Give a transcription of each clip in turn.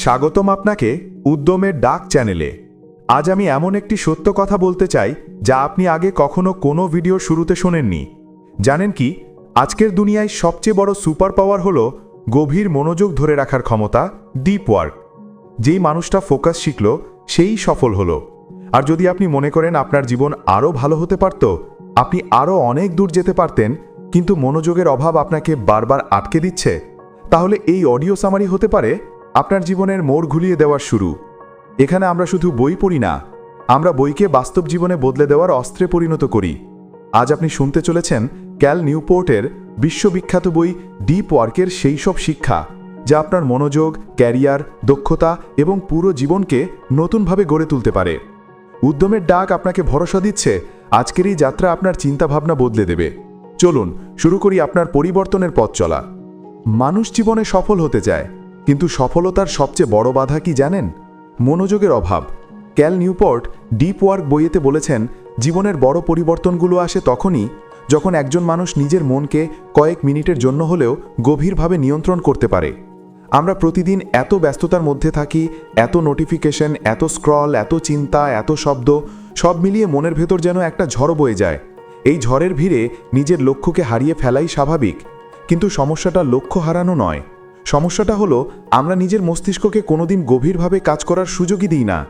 স্বাগতম আপনাকে উদ্যমের ডাক চ্যানেলে। আজ আমি এমন একটি সত্য কথা বলতে চাই, যা আপনি আগে কখনো কোনো ভিডিও শুরুতে শোনেননি। জানেন কি, আজকের দুনিয়ায় সবচেয়ে বড় সুপার পাওয়ার হল গভীর মনোযোগ ধরে রাখার ক্ষমতা ডিপ ওয়ার্ক যেই মানুষটা ফোকাস শিখল, সেই সফল হলো। আর যদি আপনি মনে করেন আপনার জীবন আরও ভালো হতে পারত, আপনি আরও অনেক দূর যেতে পারতেন, কিন্তু মনোযোগের অভাব আপনাকে বারবার আটকে দিচ্ছে, তাহলে এই অডিও সামারি হতে পারে আপনার জীবনের মোড় ঘুলিয়ে দেওয়ার শুরু। এখানে আমরা শুধু বই পড়ি না, আমরা বইকে বাস্তব জীবনে বদলে দেওয়ার অস্ত্রে পরিণত করি। আজ আপনি শুনতে চলেছেন ক্যাল নিউপোর্টের বিশ্ববিখ্যাত বই ডিপ ওয়ার্কের সেই সব শিক্ষা, যা আপনার মনোযোগ, ক্যারিয়ার, দক্ষতা এবং পুরো জীবনকে নতুনভাবে গড়ে তুলতে পারে। উদ্যমের ডাক আপনাকে ভরসা দিচ্ছে, আজকের এই যাত্রা আপনার চিন্তাভাবনা বদলে দেবে। চলুন, শুরু করি আপনার পরিবর্তনের পথ চলা। মানুষ জীবনে সফল হতে চায়। কিন্তু সফলতার সবচেয়ে বড় বাধা কি জানেন? মনোযোগের অভাব। ক্যাল নিউপোর্ট ডিপ ওয়ার্ক বইয়েতে বলেছেন, জীবনের বড় পরিবর্তনগুলো আসে তখনই যখন একজন মানুষ নিজের মনকে কয়েক মিনিটের জন্য হলেও গভীরভাবে নিয়ন্ত্রণ করতে পারে। আমরা প্রতিদিন এত ব্যস্ততার মধ্যে থাকি, এত নোটিফিকেশন, এত স্ক্রল, এত চিন্তা, এত শব্দ, সব মিলিয়ে মনের ভেতর যেন একটা ঝড় বয়ে যায়। এই ঝড়ের ভিড়ে নিজের লক্ষ্যকে হারিয়ে ফেলাই স্বাভাবিক, কিন্তু সমস্যাটা লক্ষ্য হারানো নয়। সমস্যাটা হলো, আমরা নিজের মস্তিষ্ককে কোনোদিন গভীরভাবে কাজ করার সুযোগই দিই না।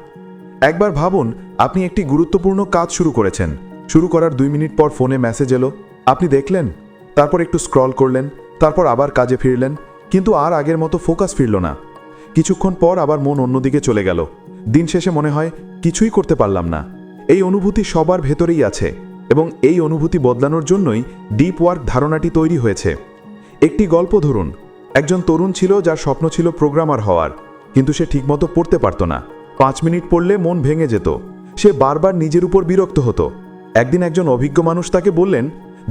একবার ভাবুন, আপনি একটি গুরুত্বপূর্ণ কাজ শুরু করেছেন। শুরু করার দুই মিনিট পর ফোনে মেসেজ এলো। আপনি দেখলেন, তারপর একটু স্ক্রল করলেন, তারপর আবার কাজে ফিরলেন, কিন্তু আর আগের মতো ফোকাস ফিরল না। কিছুক্ষণ পর আবার মন অন্যদিকে চলে গেল। দিন শেষে মনে হয়, কিছুই করতে পারলাম না। এই অনুভূতি সবার ভেতরেই আছে এবং এই অনুভূতি বদলানোর জন্যই ডিপ ওয়ার্ক ধারণাটি তৈরি হয়েছে। একটি গল্প ধরুন একজন তরুণ ছিল যার স্বপ্ন ছিল প্রোগ্রামার হওয়ার, কিন্তু সে ঠিকমতো পড়তে পারত না। পাঁচ মিনিট পড়লে মন ভেঙে যেত। সে বারবার নিজের উপর বিরক্ত হতো। একদিন একজন অভিজ্ঞ মানুষ তাকে বললেন,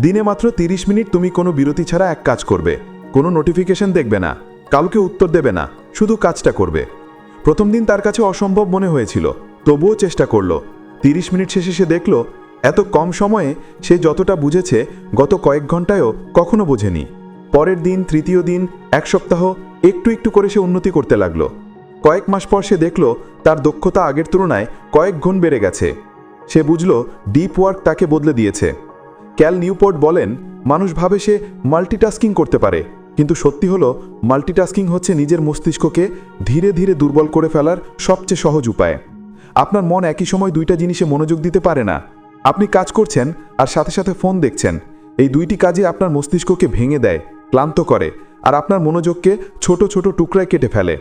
দিনে মাত্র তিরিশ মিনিট তুমি কোনো বিরতি ছাড়া এক কাজ করবে। কোনো নোটিফিকেশন দেখবে না, কাউকে উত্তর দেবে না, শুধু কাজটা করবে। প্রথম দিন তার কাছে অসম্ভব মনে হয়েছিল, তবুও চেষ্টা করল। তিরিশ মিনিট শেষে সে দেখল, এত কম সময়ে সে যতটা বুঝেছে, গত কয়েক ঘন্টায়ও কখনো বোঝেনি। পরের দিন, তৃতীয় দিন, এক সপ্তাহ, একটু একটু করে সে উন্নতি করতে লাগল। কয়েক মাস পর সে দেখল, তার দক্ষতা আগের তুলনায় কয়েক গুণ বেড়ে গেছে। সে বুঝল ডিপ ওয়ার্ক তাকে বদলে দিয়েছে। ক্যাল নিউপোর্ট বলেন, মানুষ ভাবে সে মাল্টিটাস্কিং করতে পারে। কিন্তু সত্যি হলো মাল্টিটাস্কিং হচ্ছে নিজের মস্তিষ্ককে ধীরে ধীরে দুর্বল করে ফেলার সবচেয়ে সহজ উপায়। আপনার মন একই সময় দুইটা জিনিসে মনোযোগ দিতে পারে না। আপনি কাজ করছেন, আর সাথে সাথে ফোন দেখছেন। এই দুইটি কাজে আপনার মস্তিষ্ককে ভেঙে দেয়। ক্লান্ত করে আর আপনার মনোযোগকে ছোট ছোট টুকরায় কেটে ফেলে।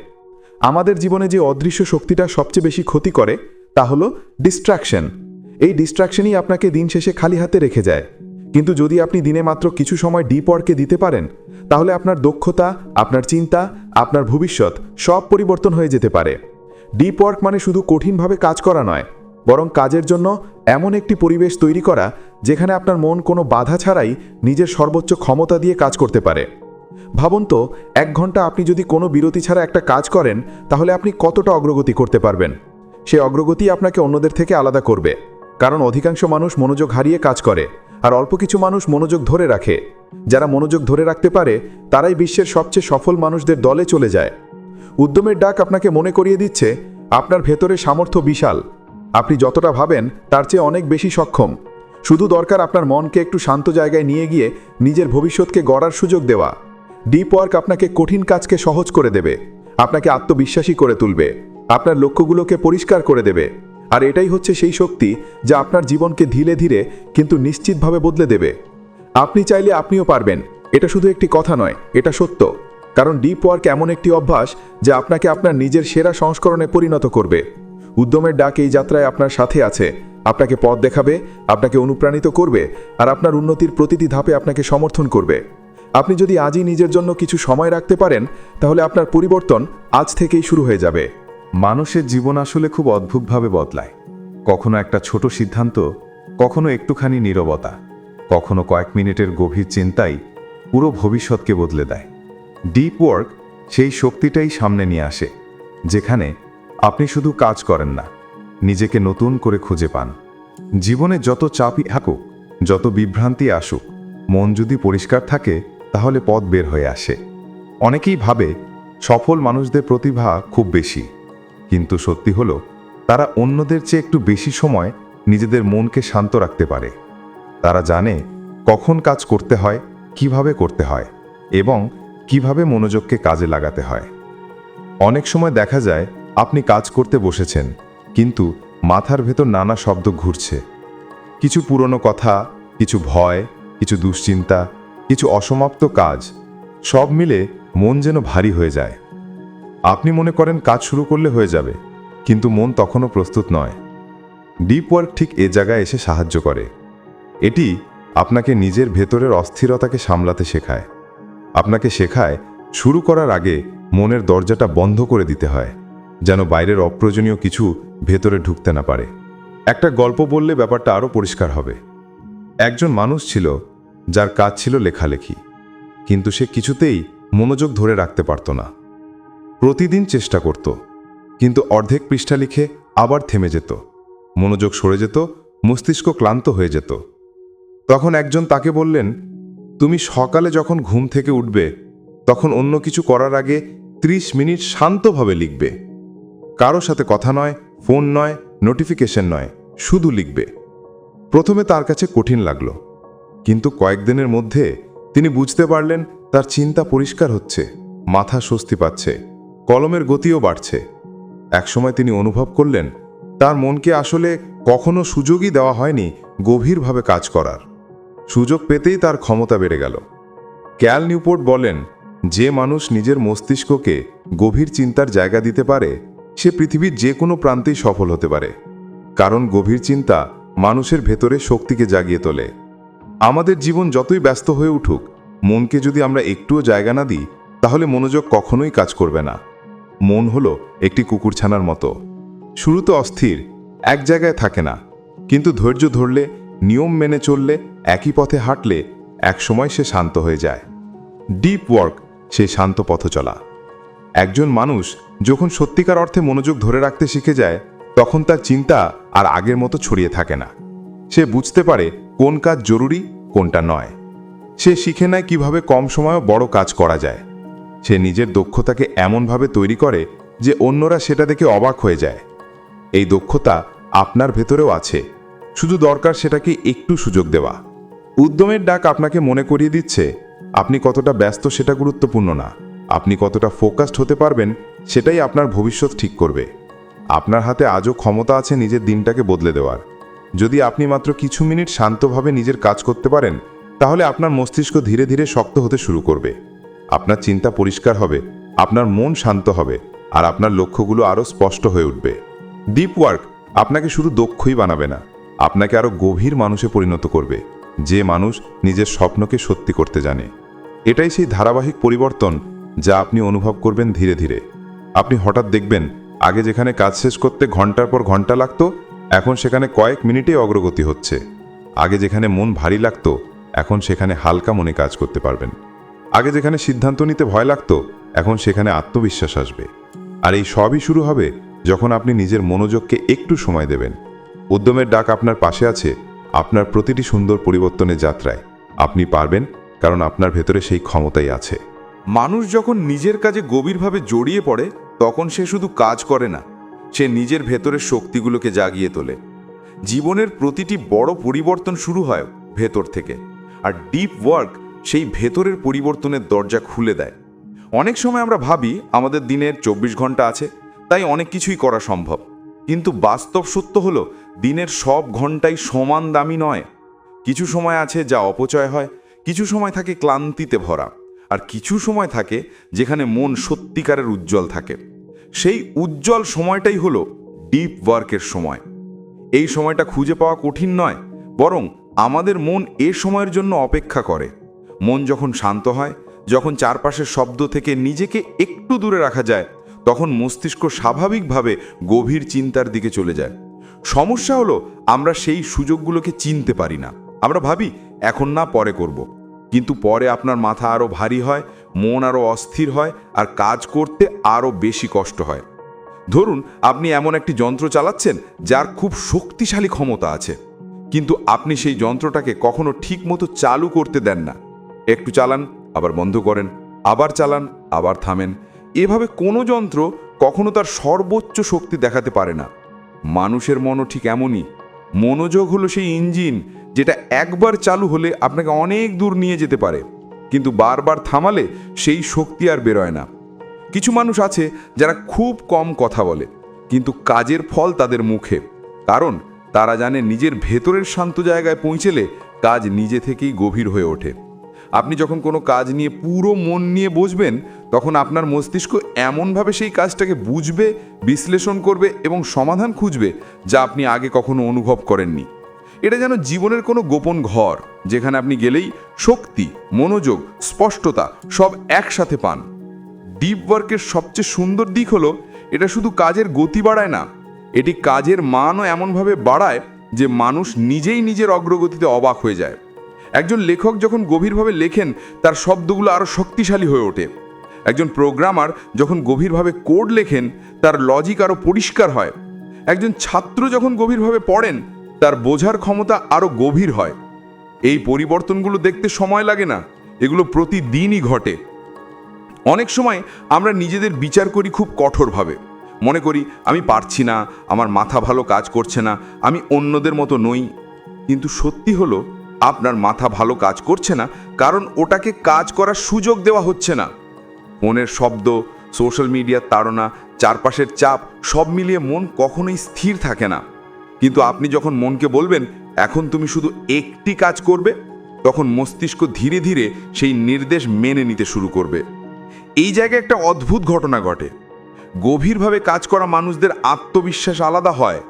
আমাদের জীবনে যে অদৃশ্য শক্তিটা সবচেয়ে বেশি ক্ষতি করে, তা হলো ডিস্ট্রাকশন এই ডিস্ট্রাকশনই আপনাকে দিন শেষে খালি হাতে রেখে যায়। কিন্তু যদি আপনি দিনে মাত্র কিছু সময় ডিপ ওয়ার্কে দিতে পারেন, তাহলে আপনার দক্ষতা, আপনার চিন্তা, আপনার ভবিষ্যৎ সব পরিবর্তন হয়ে যেতে পারে। ডিপ ওয়ার্ক মানে শুধু কঠিনভাবে কাজ করা নয়, বরং কাজের জন্য এমন একটি পরিবেশ তৈরি করা যেখানে আপনার মন কোনো বাধা ছাড়াই নিজের সর্বোচ্চ ক্ষমতা দিয়ে কাজ করতে পারে। ভাবুন তো, এক ঘণ্টা আপনি যদি কোনো বিরতি ছাড়া একটা কাজ করেন, তাহলে আপনি কতটা অগ্রগতি করতে পারবেন? সে অগ্রগতি আপনাকে অন্যদের থেকে আলাদা করবে। কারণ অধিকাংশ মানুষ মনোযোগ হারিয়ে কাজ করে, আর অল্প কিছু মানুষ মনোযোগ ধরে রাখে। যারা মনোযোগ ধরে রাখতে পারে, তারাই বিশ্বের সবচেয়ে সফল মানুষদের দলে চলে যায়। উদ্যমের ডাক আপনাকে মনে করিয়ে দিচ্ছে, আপনার ভেতরে সামর্থ্য বিশাল। আপনি যতটা ভাবেন, তার চেয়ে অনেক বেশি সক্ষম। শুধু দরকার আপনার মনকে একটু শান্ত জায়গায় নিয়ে গিয়ে নিজের ভবিষ্যৎকে গড়ার সুযোগ দেওয়া। ডিপ ওয়ার্ক আপনাকে কঠিন কাজকে সহজ করে দেবে। আপনাকে আত্মবিশ্বাসী করে তুলবে। আপনার লক্ষ্যগুলোকে পরিষ্কার করে দেবে। আর এটাই হচ্ছে সেই শক্তি যা আপনার জীবনকে ধীরে ধীরে কিন্তু নিশ্চিতভাবে বদলে দেবে। আপনি চাইলে আপনিও পারবেন। এটা শুধু একটি কথা নয়, এটা সত্য। কারণ ডিপ ওয়ার্ক এমন একটি অভ্যাস যা আপনাকে আপনার নিজের সেরা সংস্করণে পরিণত করবে। উদ্যমের ডাক এই যাত্রায় আপনার সাথে আছে। আপনাকে পথ দেখাবে, আপনাকে অনুপ্রাণিত করবে, আর আপনার উন্নতির প্রতিটি ধাপে আপনাকে সমর্থন করবে। আপনি যদি আজই নিজের জন্য কিছু সময় রাখতে পারেন, তাহলে আপনার পরিবর্তন আজ থেকেই শুরু হয়ে যাবে। মানুষের জীবন আসলে খুব অদ্ভুতভাবে বদলায়। কখনো একটা ছোট সিদ্ধান্ত, কখনো একটুখানি নীরবতা, কখনো কয়েক মিনিটের গভীর চিন্তাই পুরো ভবিষ্যৎকে বদলে দেয়। ডিপ ওয়ার্ক সেই শক্তিটাই সামনে নিয়ে আসে, যেখানে আপনি শুধু কাজ করেন না, নিজেকে নতুন করে খুঁজে পান। জীবনে যত চাপই থাকুক, যত বিভ্রান্তি আসুক, মন যদি পরিষ্কার থাকে, তাহলে পথ বের হয়ে আসে। অনেকেই ভাবে, সফল মানুষদের প্রতিভা খুব বেশি। কিন্তু সত্যি হলো, তারা অন্যদের চেয়ে একটু বেশি সময় নিজেদের মনকে শান্ত রাখতে পারে। তারা জানে, কখন কাজ করতে হয়, কীভাবে করতে হয়, এবং কীভাবে মনোযোগকে কাজে লাগাতে হয়। অনেক সময় দেখা যায় আপনি কাজ করতে বসেছেন, কিন্তু মাথার ভেতর নানা শব্দ ঘুরছে। কিছু পুরনো কথা, কিছু ভয়, কিছু দুশ্চিন্তা, কিছু অসমাপ্ত কাজ, সব মিলে মন যেন ভারী হয়ে যায়। আপনি মনে করেন কাজ শুরু করলে হয়ে যাবে, কিন্তু মন তখনও প্রস্তুত নয়। ডিপ ওয়ার্ক ঠিক এ জায়গায় এসে সাহায্য করে। এটি আপনাকে নিজের ভেতরের অস্থিরতাকে সামলাতে শেখায়। আপনাকে শেখায়, শুরু করার আগে মনের দরজাটা বন্ধ করে দিতে হয়। যেন বাইরের অপ্রয়োজনীয় কিছু ভেতরে ঢুকতে না পারে। একটা গল্প বললে ব্যাপারটা আরও পরিষ্কার হবে। একজন মানুষ ছিল যার কাজ ছিল লেখালেখি, কিন্তু সে কিছুতেই মনোযোগ ধরে রাখতে পারত না। প্রতিদিন চেষ্টা করত, কিন্তু অর্ধেক পৃষ্ঠা লিখে আবার থেমে যেত। মনোযোগ সরে যেত, মস্তিষ্ক ক্লান্ত হয়ে যেত। তখন একজন তাকে বললেন, তুমি সকালে যখন ঘুম থেকে উঠবে, তখন অন্য কিছু করার আগে ৩০ মিনিট শান্তভাবে লিখবে। কারও সাথে কথা নয়, ফোন নয় নোটিফিকেশন নয়, শুধু লিখবে। প্রথমে তার কাছে কঠিন লাগল। কিন্তু কয়েকদিনের মধ্যে তিনি বুঝতে পারলেন তার চিন্তা পরিষ্কার হচ্ছে, মাথা স্বস্তি পাচ্ছে, কলমের গতিও বাড়ছে। একসময় তিনি অনুভব করলেন, তার মনকে আসলে কখনো সুযোগই দেওয়া হয়নি গভীরভাবে কাজ করার। সুযোগ পেতেই তার ক্ষমতা বেড়ে গেল। ক্যাল নিউপোর্ট বলেন, যে মানুষ নিজের মস্তিষ্ককে গভীর চিন্তার জায়গা দিতে পারে সে পৃথিবীর যে কোনো প্রান্তেই সফল হতে পারে, কারণ গভীর চিন্তা মানুষের ভেতরে শক্তিকে জাগিয়ে তোলে। আমাদের জীবন যতই ব্যস্ত হয়ে উঠুক, মনকে যদি আমরা একটুও জায়গা না দিই, তাহলে মনোযোগ কখনোই কাজ করবে না। মন হলো একটি কুকুরছানার মতো। শুরুতে অস্থির, এক জায়গায় থাকে না। কিন্তু ধৈর্য ধরলে, নিয়ম মেনে চললে, একই পথে হাঁটলে একসময় সে শান্ত হয়ে যায়। ডিপ ওয়ার্ক সেই শান্ত পথ চলা একজন মানুষ যখন সত্যিকার অর্থে মনোযোগ ধরে রাখতে শিখে যায়, তখন তার চিন্তা আর আগের মতো ছড়িয়ে থাকে না। সে বুঝতে পারে কোন কাজ জরুরি, কোনটা নয়। সে শিখে নেয় কীভাবে কম সময়েও বড় কাজ করা যায়। সে নিজের দক্ষতাকে এমনভাবে তৈরি করে যে অন্যরা সেটা দেখে অবাক হয়ে যায়। এই দক্ষতা আপনার ভেতরেও আছে। শুধু দরকার সেটাকে একটু সুযোগ দেওয়া। উদ্যমের ডাক আপনাকে মনে করিয়ে দিচ্ছে, আপনি কতটা ব্যস্ত সেটা গুরুত্বপূর্ণ না। আপনি কতটা ফোকাসড হতে পারবেন সেটাই আপনার ভবিষ্যৎ ঠিক করবে। আপনার হাতে আজও ক্ষমতা আছে নিজের দিনটাকে বদলে দেওয়ার। যদি আপনি মাত্র কিছু মিনিট শান্তভাবে নিজের কাজ করতে পারেন, তাহলে আপনার মস্তিষ্ক ধীরে ধীরে শক্ত হতে শুরু করবে। আপনার চিন্তা পরিষ্কার হবে, আপনার মন শান্ত হবে, আর আপনার লক্ষ্যগুলো আরও স্পষ্ট হয়ে উঠবে। ডিপ ওয়ার্ক আপনাকে শুধু দক্ষই বানাবে না, আপনাকে আরও গভীর মানুষে পরিণত করবে, যে মানুষ নিজের স্বপ্নকে সত্যি করতে জানে। এটাই সেই ধারাবাহিক পরিবর্তন যা আপনি অনুভব করবেন ধীরে ধীরে। আপনি হঠাৎ দেখবেন, আগে যেখানে কাজ শেষ করতে ঘণ্টার পর ঘণ্টা লাগতো, এখন সেখানে কয়েক মিনিটেই অগ্রগতি হচ্ছে। আগে যেখানে মন ভারী লাগত, এখন সেখানে হালকা মনে কাজ করতে পারবেন। আগে যেখানে সিদ্ধান্ত নিতে ভয় লাগত, এখন সেখানে আত্মবিশ্বাস আসবে। আর এই সবই শুরু হবে যখন আপনি নিজের মনোযোগকে একটু সময় দেবেন। উদ্যমের ডাক আপনার পাশে আছে, আপনার প্রতিটি সুন্দর পরিবর্তনের যাত্রায়। আপনি পারবেন, কারণ আপনার ভেতরে সেই ক্ষমতাই আছে। মানুষ যখন নিজের কাজে গভীরভাবে জড়িয়ে পড়ে, তখন সে শুধু কাজ করে না, সে নিজের ভেতরের শক্তিগুলোকে জাগিয়ে তোলে। জীবনের প্রতিটি বড় পরিবর্তন শুরু হয় ভেতর থেকে, আর ডিপ ওয়ার্ক সেই ভেতরের পরিবর্তনের দরজা খুলে দেয়। অনেক সময় আমরা ভাবি, আমাদের দিনের চব্বিশ ঘণ্টা আছে, তাই অনেক কিছুই করা সম্ভব। কিন্তু বাস্তব সত্য হলো, দিনের সব ঘন্টাই সমান দামি নয়। কিছু সময় আছে যা অপচয় হয়, কিছু সময় থাকে ক্লান্তিতে ভরা। আর কিছু সময় থাকে যেখানে মন সত্যিকারের উজ্জ্বল থাকে। সেই উজ্জ্বল সময়টাই হলো ডিপ ওয়ার্কের সময়। এই সময়টা খুঁজে পাওয়া কঠিন নয়, বরং আমাদের মন এ সময়ের জন্য অপেক্ষা করে। মন যখন শান্ত হয়, যখন চারপাশের শব্দ থেকে নিজেকে একটু দূরে রাখা যায়, তখন মস্তিষ্ক স্বাভাবিকভাবে গভীর চিন্তার দিকে চলে যায়। সমস্যা হলো আমরা সেই সুযোগগুলোকে চিনতে পারি না। আমরা ভাবি, এখন না, পরে করব। কিন্তু পরে আপনার মাথা আরও ভারী হয়, মন আরও অস্থির হয় আর কাজ করতে আরও বেশি কষ্ট হয়। ধরুন, আপনি এমন একটি যন্ত্র চালাচ্ছেন যার খুব শক্তিশালী ক্ষমতা আছে, কিন্তু আপনি সেই যন্ত্রটাকে কখনো ঠিকমতো চালু করতে দেন না। একটু চালান, আবার বন্ধ করেন, আবার চালান, আবার থামেন। এভাবে কোনো যন্ত্র কখনো তার সর্বোচ্চ শক্তি দেখাতে পারে না। মানুষের মনও ঠিক এমনই। মনোযোগ হলো সেই ইঞ্জিন যেটা একবার চালু হলে আপনাকে অনেক দূর নিয়ে যেতে পারে, কিন্তু বারবার থামালে সেই শক্তি আর বেরোয় না। কিছু মানুষ আছে যারা খুব কম কথা বলে, কিন্তু কাজের ফল তাদের মুখে, কারণ তারা জানে নিজের ভেতরের শান্ত জায়গায় পৌঁছেলে কাজ নিজে থেকেই গভীর হয়ে ওঠে। আপনি যখন কোনো কাজ নিয়ে পুরো মন নিয়ে বসবেন, তখন আপনার মস্তিষ্ক এমনভাবে সেই কাজটাকে বুঝবে, বিশ্লেষণ করবে এবং সমাধান খুঁজবে যা আপনি আগে কখনো অনুভব করেননি। এটা যেন জীবনের কোনো গোপন ঘর, যেখানে আপনি গেলেই শক্তি, মনোযোগ, স্পষ্টতা সব একসাথে পান। ডিপ ওয়ার্কের সবচেয়ে সুন্দর দিক হলো, এটা শুধু কাজের গতি বাড়ায় না, এটি কাজের মানও এমনভাবে বাড়ায় যে মানুষ নিজেই নিজের অগ্রগতিতে অবাক হয়ে যায়। একজন লেখক যখন গভীরভাবে লেখেন, তার শব্দগুলো আরও শক্তিশালী হয়ে ওঠে। একজন প্রোগ্রামার যখন গভীরভাবে কোড লেখেন, তার লজিক আরও পরিষ্কার হয়। একজন ছাত্র যখন গভীরভাবে পড়েন তার বোঝার ক্ষমতা আরও গভীর হয়। এই পরিবর্তনগুলো দেখতে সময় লাগে না, এগুলো প্রতিদিনই ঘটে। অনেক সময় আমরা নিজেদের বিচার করি খুব কঠোরভাবে। মনে করি, আমি পারছি না, আমার মাথা ভালো কাজ করছে না, আমি অন্যদের মতো নই। কিন্তু সত্যি হলো, আপনার মাথা ভালো কাজ করছে না, কারণ ওটাকে কাজ করার সুযোগ দেওয়া হচ্ছে না। ফোনের শব্দ, সোশ্যাল মিডিয়ার তাড়না, চারপাশের চাপ, সব মিলিয়ে মন কখনোই স্থির থাকে না। কিন্তু আপনি যখন মনকে বলবেন, এখন তুমি শুধু একটি কাজ করবে, তখন মস্তিষ্ক ধীরে ধীরে সেই নির্দেশ মেনে নিতে শুরু করবে। এই জায়গায় একটা অদ্ভুত ঘটনা ঘটে। গভীরভাবে কাজ করা মানুষদের আত্মবিশ্বাস আলাদা হয়।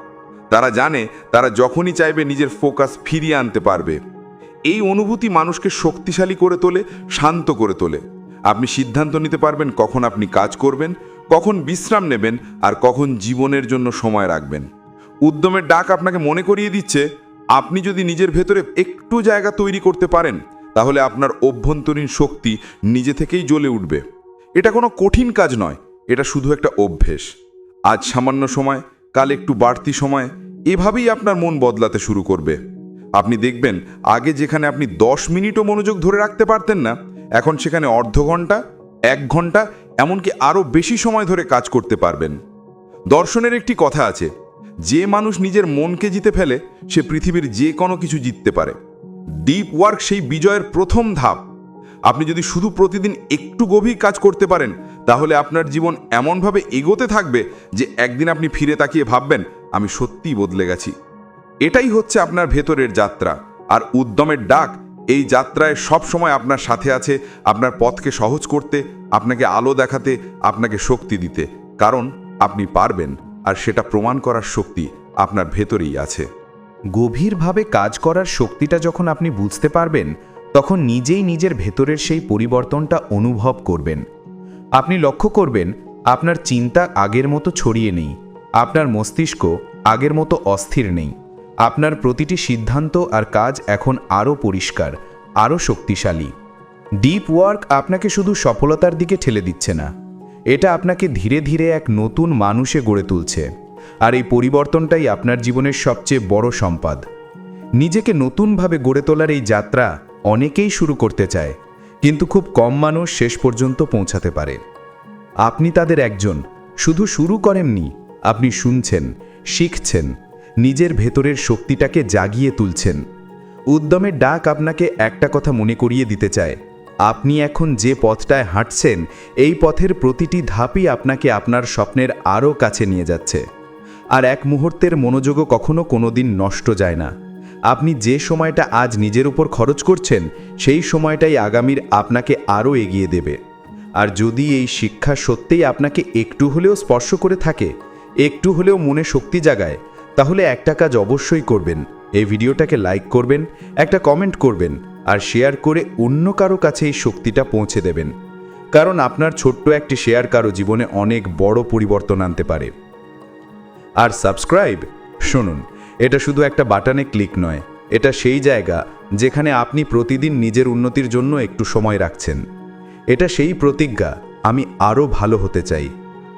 তারা জানে, তারা যখনই চাইবে নিজের ফোকাস ফিরিয়ে আনতে পারবে। এই অনুভূতি মানুষকে শক্তিশালী করে তোলে, শান্ত করে তোলে। আপনি সিদ্ধান্ত নিতে পারবেন কখন আপনি কাজ করবেন, কখন বিশ্রাম নেবেন, আর কখন জীবনের জন্য সময় রাখবেন। উদ্যমের ডাক আপনাকে মনে করিয়ে দিচ্ছে, আপনি যদি নিজের ভেতরে একটু জায়গা তৈরি করতে পারেন, তাহলে আপনার অভ্যন্তরীণ শক্তি নিজে থেকেই জ্বলে উঠবে। এটা কোনো কঠিন কাজ নয়, এটা শুধু একটা অভ্যেস। আজ সামান্য সময়, কাল একটু বাড়তি সময়, এভাবেই আপনার মন বদলাতে শুরু করবে। আপনি দেখবেন, আগে যেখানে আপনি দশ মিনিটও মনোযোগ ধরে রাখতে পারতেন না, এখন সেখানে অর্ধ ঘণ্টা, এক ঘণ্টা, এমনকি আরও বেশি সময় ধরে কাজ করতে পারবেন। দর্শনের একটি কথা আছে যে মানুষ নিজের মনকে জিতে ফেলে, সে পৃথিবীর যে কোনো কিছু জিততে পারে। ডিপ ওয়ার্ক সেই বিজয়ের প্রথম ধাপ। আপনি যদি শুধু প্রতিদিন একটু গভীর কাজ করতে পারেন, তাহলে আপনার জীবন এমনভাবে এগোতে থাকবে যে একদিন আপনি ফিরে তাকিয়ে ভাববেন, আমি সত্যিই বদলে গেছি। এটাই হচ্ছে আপনার ভেতরের যাত্রা। আর উদ্যমের ডাক, এই যাত্রায় সব সময় আপনার সাথে আছে, আপনার পথকে সহজ করতে, আপনাকে আলো দেখাতে, আপনাকে শক্তি দিতে। কারণ আপনি পারবেন। আর সেটা প্রমাণ করার শক্তি আপনার ভেতরেই আছে। গভীরভাবে কাজ করার শক্তিটা যখন আপনি বুঝতে পারবেন, তখন নিজেই নিজের ভেতরের সেই পরিবর্তনটা অনুভব করবেন। আপনি লক্ষ্য করবেন, আপনার চিন্তা আগের মতো ছড়িয়ে নেই, আপনার মস্তিষ্ক আগের মতো অস্থির নেই, আপনার প্রতিটি সিদ্ধান্ত আর কাজ এখন আরও পরিষ্কার, আরও শক্তিশালী। ডিপ ওয়ার্ক আপনাকে শুধু সফলতার দিকে ঠেলে দিচ্ছে না। এটা আপনাকে ধীরে ধীরে এক নতুন মানুষে গড়ে তুলছে। আর এই পরিবর্তনটাই আপনার জীবনের সবচেয়ে বড় সম্পদ। নিজেকে নতুনভাবে গড়ে তোলার এই যাত্রা অনেকেই শুরু করতে চায়, কিন্তু খুব কম মানুষ শেষ পর্যন্ত পৌঁছাতে পারে। আপনি তাদের একজন, শুধু শুরু করেননি, আপনি শুনছেন, শিখছেন, নিজের ভেতরের শক্তিটাকে জাগিয়ে তুলছেন। উদ্যমের ডাক আপনাকে একটা কথা মনে করিয়ে দিতে চায় আপনি এখন যে পথটায় হাঁটছেন, এই পথের প্রতিটি ধাপই আপনাকে আপনার স্বপ্নের আরও কাছে নিয়ে যাচ্ছে। আর এক মুহূর্তের মনোযোগও কখনো কোনোদিন নষ্ট যায় না। আপনি যে সময়টা আজ নিজের উপর খরচ করছেন, সেই সময়টাই আগামীর আপনাকে আরও এগিয়ে দেবে। আর যদি এই শিক্ষা সত্যিই আপনাকে একটু হলেও স্পর্শ করে থাকে, একটু হলেও মনে শক্তি জাগায়, তাহলে একটা কাজ অবশ্যই করবেন। এই ভিডিওটাকে লাইক করবেন, একটা কমেন্ট করবেন আর শেয়ার করে অন্য কারও কাছে এই শক্তিটা পৌঁছে দেবেন। কারণ আপনার ছোট্ট একটি শেয়ার কারও জীবনে অনেক বড় পরিবর্তন আনতে পারে। আর সাবস্ক্রাইব, শুনুন, এটা শুধু একটা বাটনে ক্লিক নয়, এটা সেই জায়গা যেখানে আপনি প্রতিদিন নিজের উন্নতির জন্য একটু সময় রাখছেন। এটা সেই প্রতিজ্ঞা, আমি আরও ভালো হতে চাই।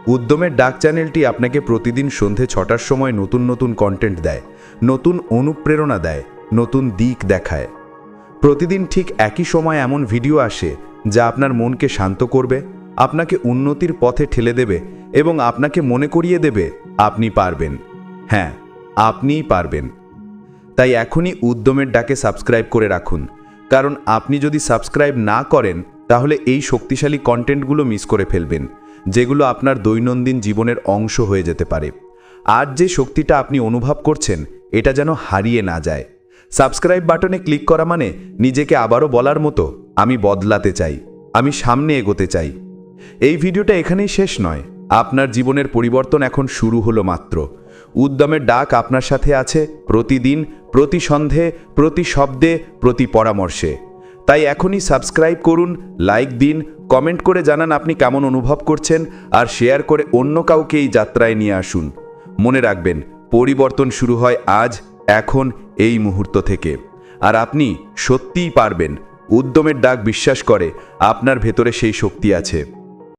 উদ্যমের ডাক চ্যানেলটি আপনাকে প্রতিদিন সন্ধে ছটার সময় নতুন নতুন কন্টেন্ট দেয়, নতুন অনুপ্রেরণা দেয়, নতুন দিক দেখায়। প্রতিদিন ঠিক একই সময় এমন ভিডিও আসে যা আপনার মনকে শান্ত করবে, আপনাকে উন্নতির পথে ঠেলে দেবে এবং আপনাকে মনে করিয়ে দেবে, আপনি পারবেন। হ্যাঁ আপনিই পারবেন। তাই এখনই উদ্যমের ডাকে সাবস্ক্রাইব করে রাখুন, কারণ আপনি যদি সাবস্ক্রাইব না করেন, তাহলে এই শক্তিশালী কন্টেন্টগুলো মিস করে ফেলবেন, যেগুলো আপনার দৈনন্দিন জীবনের অংশ হয়ে যেতে পারে। আর যে শক্তিটা আপনি অনুভব করছেন, এটা যেন হারিয়ে না যায়। সাবস্ক্রাইব বাটনে ক্লিক করা মানে নিজেকে আবারও বলার মতো আমি বদলাতে চাই, আমি সামনে এগোতে চাই। এই ভিডিওটা এখানেই শেষ নয়, আপনার জীবনের পরিবর্তন এখন শুরু হলো মাত্র। উদ্যমের ডাক আপনার সাথে আছে প্রতিদিন প্রতি সন্ধে প্রতি শব্দে প্রতি পরামর্শে তাই এখনই সাবস্ক্রাইব করুন, লাইক দিন, কমেন্ট করে জানান আপনি কেমন অনুভব করছেন আর শেয়ার করে অন্য কাউকে এই যাত্রায় নিয়ে আসুন। মনে রাখবেন, পরিবর্তন শুরু হয় আজ এখন এই মুহূর্ত থেকে। আর আপনি সত্যিই পারবেন। উদ্যমের ডাক বিশ্বাস করে আপনার ভেতরে সেই শক্তি আছে।